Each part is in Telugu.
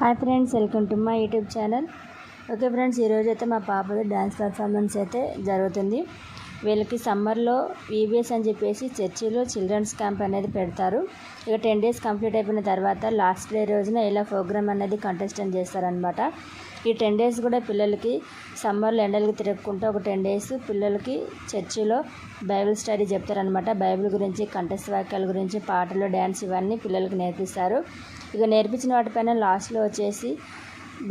Hi friends welcome to my YouTube channel okay friends ఈరోజు అయితే మా పాపది డ్యాన్స్ పర్ఫార్మెన్స్ అయితే జరుగుతుంది. వీళ్ళకి సమ్మర్లో వీబీఎస్ అని చెప్పేసి చర్చిలో చిల్డ్రన్స్ క్యాంప్ అనేది పెడతారు. ఇక టెన్ డేస్ కంప్లీట్ అయిపోయిన తర్వాత లాస్ట్ డే రోజున ఇలా ప్రోగ్రామ్ అనేది కంటెస్టెంట్ చేస్తారనమాట ఈ టెన్ డేస్ కూడా పిల్లలకి సమ్మర్లో ఎండలకి తిరగకుండా ఒక టెన్ డేస్ పిల్లలకి చర్చిలో బైబిల్ స్టడీ చెప్తారనమాట బైబిల్ గురించి కంటెస్ట్ వాక్యాల గురించి పాటలు డ్యాన్స్ ఇవన్నీ పిల్లలకి నేర్పిస్తారు. ఇక నేర్పించిన వాటిపైన లాస్ట్లో వచ్చేసి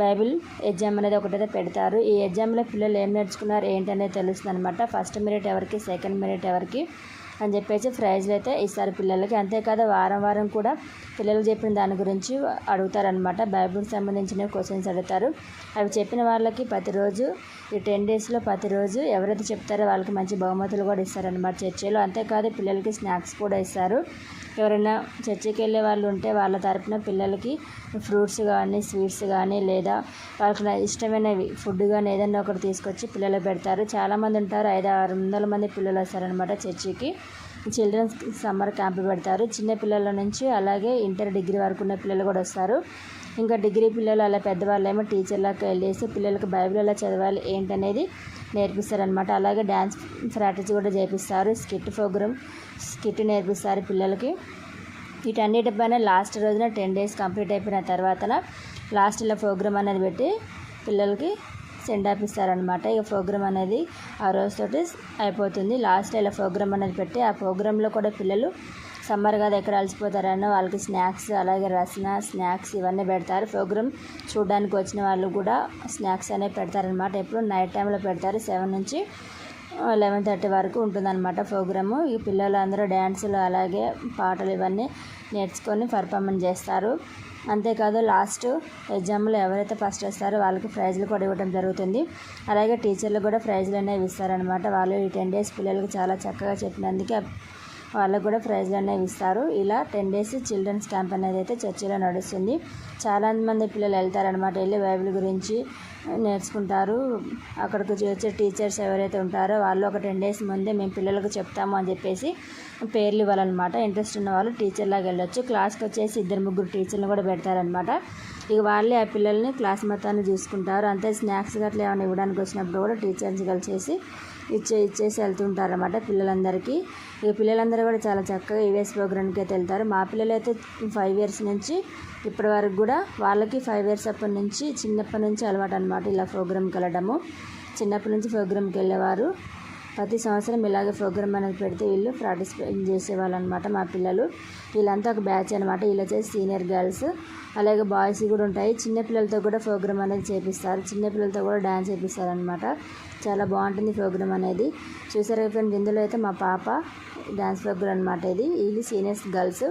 బైబిల్ ఎగ్జామ్ అనేది ఒకటైతే పెడతారు. ఈ ఎగ్జామ్లో పిల్లలు ఏం నేర్చుకున్నారు ఏంటనేది తెలుస్తుంది అనమాట ఫస్ట్ మెరిట్ ఎవరికి సెకండ్ మెరిట్ ఎవరికి అని చెప్పేసి ప్రైజ్లు అయితే ఇస్తారు పిల్లలకి. అంతేకాదు వారం వారం కూడా పిల్లలకు చెప్పిన దాని గురించి అడుగుతారనమాట బైబిల్కి సంబంధించిన క్వశ్చన్స్ అడుగుతారు. అవి చెప్పిన వాళ్ళకి ప్రతిరోజు ఈ టెన్ డేస్లో ప్రతిరోజు ఎవరైతే చెప్తారో వాళ్ళకి మంచి బహుమతులు కూడా ఇస్తారనమాట చర్చిలో. అంతేకాదు పిల్లలకి స్నాక్స్ కూడా ఇస్తారు. ఎవరైనా చర్చికి వెళ్ళే వాళ్ళు ఉంటే వాళ్ళ తరపున పిల్లలకి ఫ్రూట్స్ కానీ స్వీట్స్ కానీ లేదా వాళ్ళకి ఇష్టమైనవి ఫుడ్ కానీ ఏదైనా ఒకటి తీసుకొచ్చి పిల్లలు పెడతారు. చాలామంది ఉంటారు ఐదు ఆరు వందల మంది పిల్లలు వస్తారనమాట చర్చికి. చిల్డ్రన్స్ సమ్మర్ క్యాంప్ పెడతారు. చిన్న పిల్లల నుంచి అలాగే ఇంటర్ డిగ్రీ వరకు ఉన్న పిల్లలు కూడా వస్తారు. ఇంకా డిగ్రీ పిల్లలు అలా పెద్దవాళ్ళు ఏమో టీచర్లకు వెళ్ళేసి పిల్లలకు బైబిల్ ఎలా చదవాలి ఏంటనేది నేర్పిస్తారనమాట అలాగే డ్యాన్స్ ప్రాక్టీస్ కూడా చేపిస్తారు. స్కిట్ ప్రోగ్రామ్ స్కిట్ నేర్పిస్తారు పిల్లలకి. వీటన్నిటిపైన లాస్ట్ రోజున టెన్ డేస్ కంప్లీట్ అయిపోయిన తర్వాత లాస్ట్ ఇలా ప్రోగ్రామ్ అనేది పెట్టి పిల్లలకి సెండ్ ఆఫ్ ఇస్తారనమాట ఇక ప్రోగ్రామ్ అనేది ఆ రోజుతోటి అయిపోతుంది. లాస్ట్ ఇలా ప్రోగ్రామ్ అనేది పెట్టి ఆ ప్రోగ్రాంలో కూడా పిల్లలు సమ్మర్ కదా ఎక్కడ అలసిపోతారనో వాళ్ళకి స్నాక్స్ అలాగే రసన స్నాక్స్ ఇవన్నీ పెడతారు. ప్రోగ్రామ్ చూడడానికి వచ్చిన వాళ్ళు కూడా స్నాక్స్ అనేవి పెడతారనమాట ఎప్పుడు నైట్ టైంలో పెడతారు. సెవెన్ నుంచి లెవెన్ థర్టీ వరకు ఉంటుందన్నమాట ప్రోగ్రాము. ఈ పిల్లలందరూ డ్యాన్సులు అలాగే పాటలు ఇవన్నీ నేర్చుకొని పర్ఫార్మెన్స్ చేస్తారు. అంతేకాదు లాస్ట్ ఎగ్జామ్లో ఎవరైతే ఫస్ట్ వస్తారో వాళ్ళకి ప్రైజ్లు కూడా ఇవ్వడం జరుగుతుంది. అలాగే టీచర్లు కూడా ప్రైజ్లు అనేవి ఇస్తారనమాట వాళ్ళు ఈ టెన్ డేస్ పిల్లలకు చాలా చక్కగా చెప్పినందుకే వాళ్ళకు కూడా ప్రైజ్లు అనేవి ఇస్తారు. ఇలా టెన్ డేస్ చిల్డ్రన్స్ క్యాంప్ అనేది అయితే చర్చిలో నడుస్తుంది. చాలామంది పిల్లలు వెళ్తారనమాట వెళ్ళి బైబిల్ గురించి నేర్చుకుంటారు. అక్కడికి వచ్చే టీచర్స్ ఎవరైతే ఉంటారో వాళ్ళు ఒక టెన్ డేస్ ముందే మేము పిల్లలకు చెప్తాము అని చెప్పేసి పేర్లు ఇవ్వాలన్నమాట. ఇంట్రెస్ట్ ఉన్న వాళ్ళు టీచర్ లాగా వెళ్ళొచ్చు. క్లాస్కి వచ్చేసి ఇద్దరు ముగ్గురు టీచర్లు కూడా పెడతారనమాట ఇక వాళ్ళే ఆ పిల్లల్ని క్లాస్ మొత్తాన్ని చూసుకుంటారు. అంతే స్నాక్స్ గట్లా ఏమైనా ఇవ్వడానికి వచ్చినప్పుడు కూడా టీచర్స్ కలిసేసి ఇచ్చే ఇచ్చేసి వెళ్తుంటారన్నమాట పిల్లలందరికీ. ఇక పిల్లలందరూ కూడా చాలా చక్కగా ఈవీఎస్ ప్రోగ్రామ్కి అయితే వెళ్తారు. మా పిల్లలు అయితే ఫైవ్ ఇయర్స్ నుంచి ఇప్పటి వరకు కూడా వాళ్ళకి ఫైవ్ ఇయర్స్ అప్పటి నుంచి చిన్నప్పటి నుంచి అలవాటు అనమాట ఇలా ప్రోగ్రామ్కి వెళ్ళడము చిన్నప్పటి నుంచి ప్రోగ్రామ్కి వెళ్ళేవారు ప్రతి సంవత్సరం ఇలాగే ప్రోగ్రామ్ అనేది పెడితే వీళ్ళు పార్టిసిపేట్ చేసేవాళ్ళు అనమాట మా పిల్లలు. వీళ్ళంతా ఒక బ్యాచ్ అనమాట. వీళ్ళు వచ్చేసి సీనియర్ గర్ల్స్. అలాగే బాయ్స్ కూడా ఉంటాయి. చిన్నపిల్లలతో కూడా ప్రోగ్రామ్ అనేది చేపిస్తారు. చిన్నపిల్లలతో కూడా డ్యాన్స్ చేపిస్తారు అనమాట చాలా బాగుంటుంది ప్రోగ్రామ్ అనేది. చూసారు ఫ్రెండ్స్ ఇందులో అయితే మా పాప డ్యాన్స్ ప్రోగ్రామ్ అనమాట ఇది. వీళ్ళు సీనియర్స్ గర్ల్స్.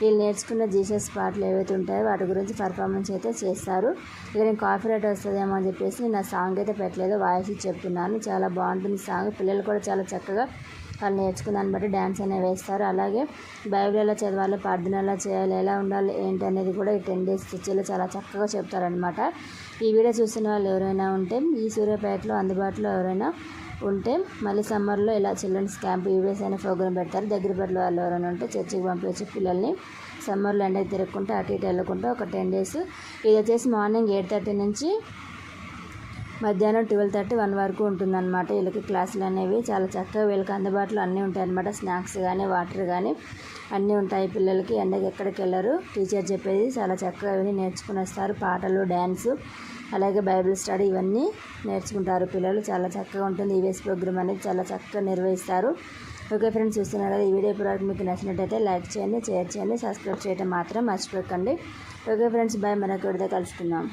వీళ్ళు నేర్చుకున్న జీసస్ పాటలు ఏవైతే ఉంటాయో వాటి గురించి పర్ఫార్మెన్స్ అయితే చేస్తారు. ఇక నేను కాపీరైట్ వస్తుందేమో అని చెప్పేసి నేను నా సాంగ్ అయితే పెట్టలేదు. వాయిస్ చెప్తున్నాను. చాలా బాగుంటుంది సాంగ్ పిల్లలు కూడా చాలా చక్కగా వాళ్ళు నేర్చుకున్న దాన్ని బట్టి డ్యాన్స్ అనేవి వేస్తారు. అలాగే బైబిల్ ఎలా చదవాలి ప్రార్థన ఎలా చేయాలి ఎలా ఉండాలి ఏంటి అనేది కూడా ఈ టెన్ డేస్ చర్చిలో చాలా చక్కగా చెప్తారనమాట ఈ వీడియో చూసిన వాళ్ళు ఎవరైనా ఉంటే ఈ సూర్యాపేటలో అందుబాటులో ఎవరైనా ఉంటే మళ్ళీ సమ్మర్లో ఇలా చిల్డ్రన్స్ క్యాంప్ యూఎస్ అనే ప్రోగ్రామ్ పెడతారు. దగ్గర పట్ల వాళ్ళు ఎవరైనా ఉంటే చర్చికి పంపించి పిల్లల్ని సమ్మర్లో ఎండకి తిరగకుండా అటు ఇటు వెళ్ళకుండా ఒక టెన్ డేస్. ఇది వచ్చేసి మార్నింగ్ ఎయిట్ థర్టీ నుంచి మధ్యాహ్నం ట్వెల్వ్ థర్టీ వన్ వరకు ఉంటుందన్నమాట. వీళ్ళకి క్లాసులు అనేవి చాలా చక్కగా వీళ్ళకి అందుబాటులో అన్నీ ఉంటాయి అన్నమాట స్నాక్స్ కానీ వాటర్ కానీ అన్నీ ఉంటాయి పిల్లలకి. ఎండకి ఎక్కడికి వెళ్ళరు. టీచర్ చెప్పేది చాలా చక్కగా ఇవన్నీ నేర్చుకుని వస్తారు. పాటలు డ్యాన్స్ అలాగే బైబిల్ స్టడీ ఇవన్నీ నేర్చుకుంటారు పిల్లలు. చాలా చక్కగా ఉంటుంది. ఈవీఎస్ ప్రోగ్రామ్ అనేది చాలా చక్కగా నిర్వహిస్తారు. ఓకే ఫ్రెండ్స్ చూస్తున్నారు కదా ఈ వీడియో ఇప్పుడు మీకు నచ్చినట్టయితే లైక్ చేయండి షేర్ చేయండి సబ్స్క్రైబ్ చేయడం మాత్రం మర్చిపోకండి. Okay friends bye. మరొక విడితే కలుసుకుందాం.